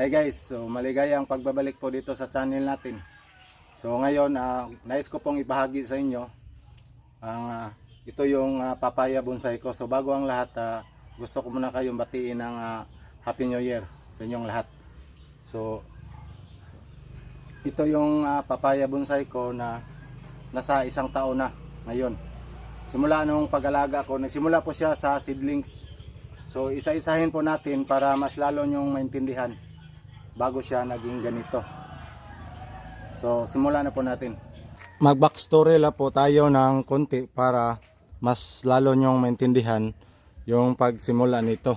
Hi guys, so maligayang pagbabalik po dito sa channel natin. So ngayon, ah, nais ko pong ipahagi sa inyo ang ah, ito yung ah, papaya bonsai ko. So bago ang lahat, ah, gusto ko muna kayong batiin ng ah, Happy New Year sa inyong lahat. So ito yung ah, papaya bonsai ko na nasa isang taon na ngayon. Simula nung pag-alaga ko, nagsimula po siya sa seedlings. So isa-isahin po natin para mas lalo nyong maintindihan bago siya naging ganito. So simula na po natin. Mag backstory lang po tayo ng konti para mas lalo nyong maintindihan yung pagsimula nito.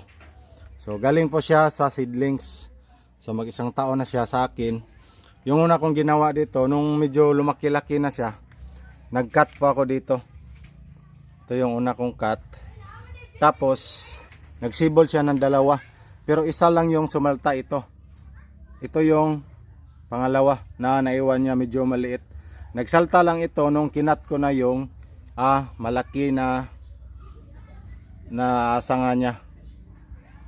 So galing po siya sa seedlings. So mag isang taon na siya sa akin. Yung una kong ginawa dito nung medyo lumaki-laki na siya, nag-cut po ako dito. Ito yung una kong cut. Tapos nagsibol siya ng dalawa. Pero isa lang yung sumalta ito. Ito yung pangalawa na naiwan niya medyo maliit. Nagsalta lang ito nung kinat ko na yung ah, malaki na na sanga niya.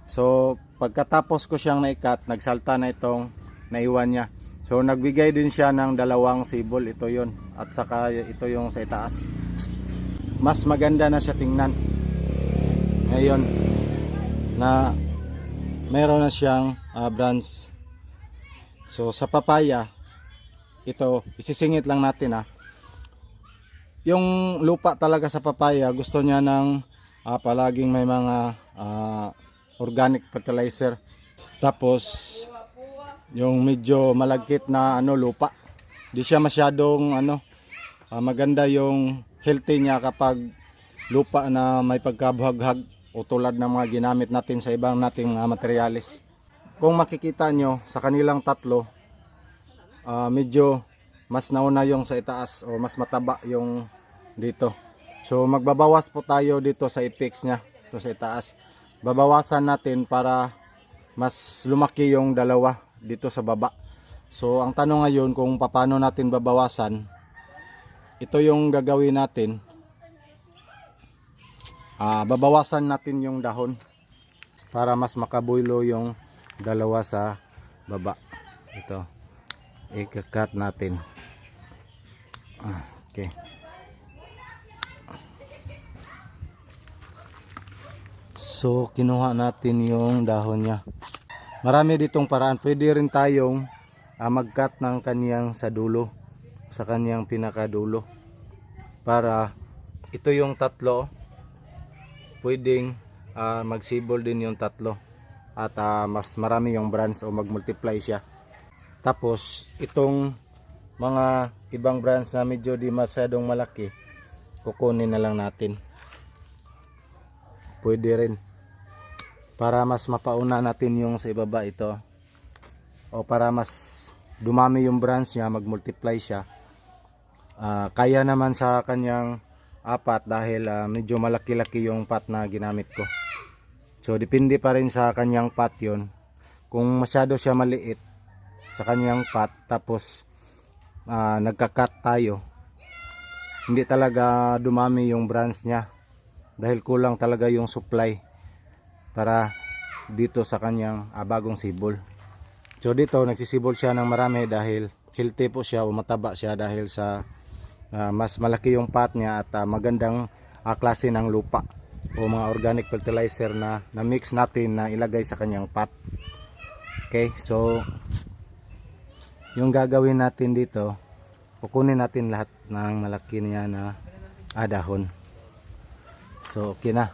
So pagkatapos ko siyang naikat, nagsalta na itong naiwan niya. So nagbigay din siya ng dalawang sibol, ito yon at saka ito yung sa itaas. Mas maganda na siya tingnan. Ngayon na meron na siyang ah, branch. So sa papaya, ito isisingit lang natin ah. Yung lupa talaga sa papaya, gusto niya ng ah, palaging may mga ah, organic fertilizer. Tapos yung medyo malagkit na ano lupa. Di siya masyadong ano ah, maganda yung healthy niya kapag lupa na may pagkabuhaghag o tulad ng mga ginamit natin sa ibang nating mga materyales. Kung makikita nyo sa kanilang tatlo, ah, medyo mas nauna yung sa itaas o mas mataba yung dito. So magbabawas po tayo dito sa apex niya, to sa itaas. Babawasan natin para mas lumaki yung dalawa dito sa baba. So ang tanong ngayon kung paano natin babawasan, ito yung gagawin natin. Ah, babawasan natin yung dahon para mas makabuylo yung dalawa sa baba. Ito. Ikakat natin. Ah, okay. So, kinuha natin yung dahon niya. Marami ditong paraan. Pwede rin tayong ah, mag-cut ng kaniyang sa dulo. Sa kaniyang pinakadulo. Para ito yung tatlo. Pwedeng ah, magsibol din yung tatlo. At ah, mas marami yung branch o mag-multiply siya. Tapos, itong mga ibang branch na medyo di masyadong malaki, kukunin na lang natin. Pwede rin. Para mas mapauna natin yung sa ibaba ito. O para mas dumami yung branch niya, mag-multiply siya. Ah, kaya naman sa kanyang apat dahil ah, medyo malaki-laki yung pot na ginamit ko. So depende pa rin sa kanyang pot yun. Kung masyado siya maliit sa kanyang pot tapos ah, nagka-cut tayo, hindi talaga dumami yung branch niya dahil kulang talaga yung supply para dito sa kanyang ah, bagong sibol. So dito nagsisibol siya ng marami dahil healthy po siya o mataba siya dahil sa ah, mas malaki yung pot niya at ah, magandang ah, klase ng lupa o mga organic fertilizer na na mix natin na ilagay sa kanyang pot. Okay, so yung gagawin natin dito, kukunin natin lahat ng malaki niya na adahon. So, okay na.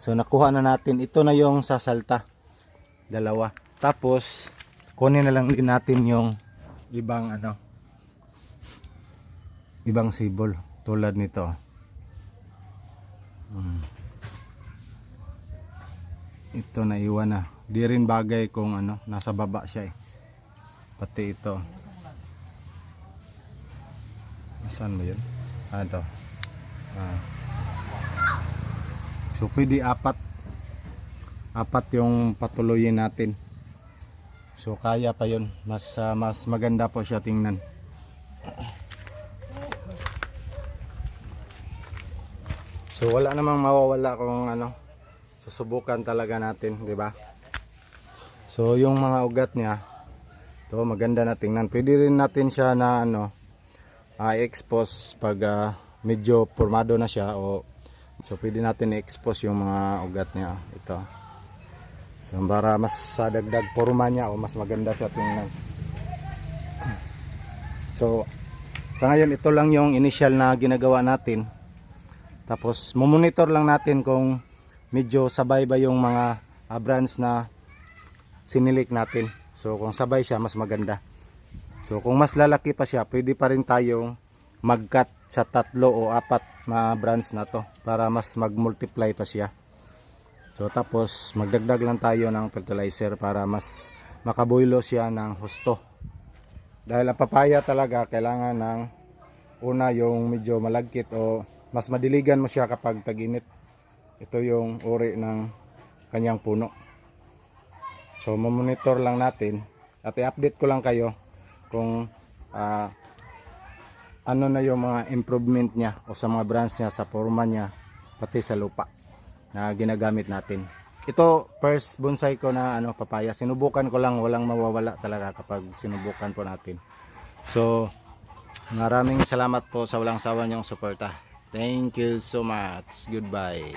So, nakuha na natin. Ito na yung sasalta. Dalawa. Tapos, kunin na lang din natin yung ibang ano, ibang sibol. Tulad nito. Hmm. Ito na iwan na. Di rin bagay kung ano, nasa baba siya eh. Pati ito. Saan ba yun? Ah, ito. Ah. So pwede apat apat yung patuloyin natin. So kaya pa yun. Mas ah, mas maganda po siya tingnan. So wala namang mawawala kung ano susubukan talaga natin, di ba? So yung mga ugat niya, to maganda na tingnan. Pwede rin natin siya na ano, ah, expose pag ah, medyo formado na siya o so pwede natin i-expose yung mga ugat niya. Ito. So para mas sa dagdag forma niya o mas maganda siya tingnan. So sa ngayon ito lang yung initial na ginagawa natin. Tapos monitor lang natin kung medyo sabay ba yung mga ah, brands na sinilik natin. So kung sabay siya, mas maganda. So kung mas lalaki pa siya, pwede pa rin tayong mag-cut sa tatlo o apat na brands na to para mas mag-multiply pa siya. So tapos magdagdag lang tayo ng fertilizer para mas makabuilo siya ng husto. Dahil ang papaya talaga kailangan ng una yung medyo malagkit o mas madiligan mo siya kapag tag-init. Ito yung uri ng kanyang puno. So, mamonitor lang natin at i-update ko lang kayo kung ah, ano na yung mga improvement niya o sa mga branch niya, sa forma niya, pati sa lupa na ginagamit natin. Ito, first bonsai ko na ano, papaya. Sinubukan ko lang, walang mawawala talaga kapag sinubukan po natin. So, maraming salamat po sa walang sawa niyong suporta. Thank you so much. Goodbye.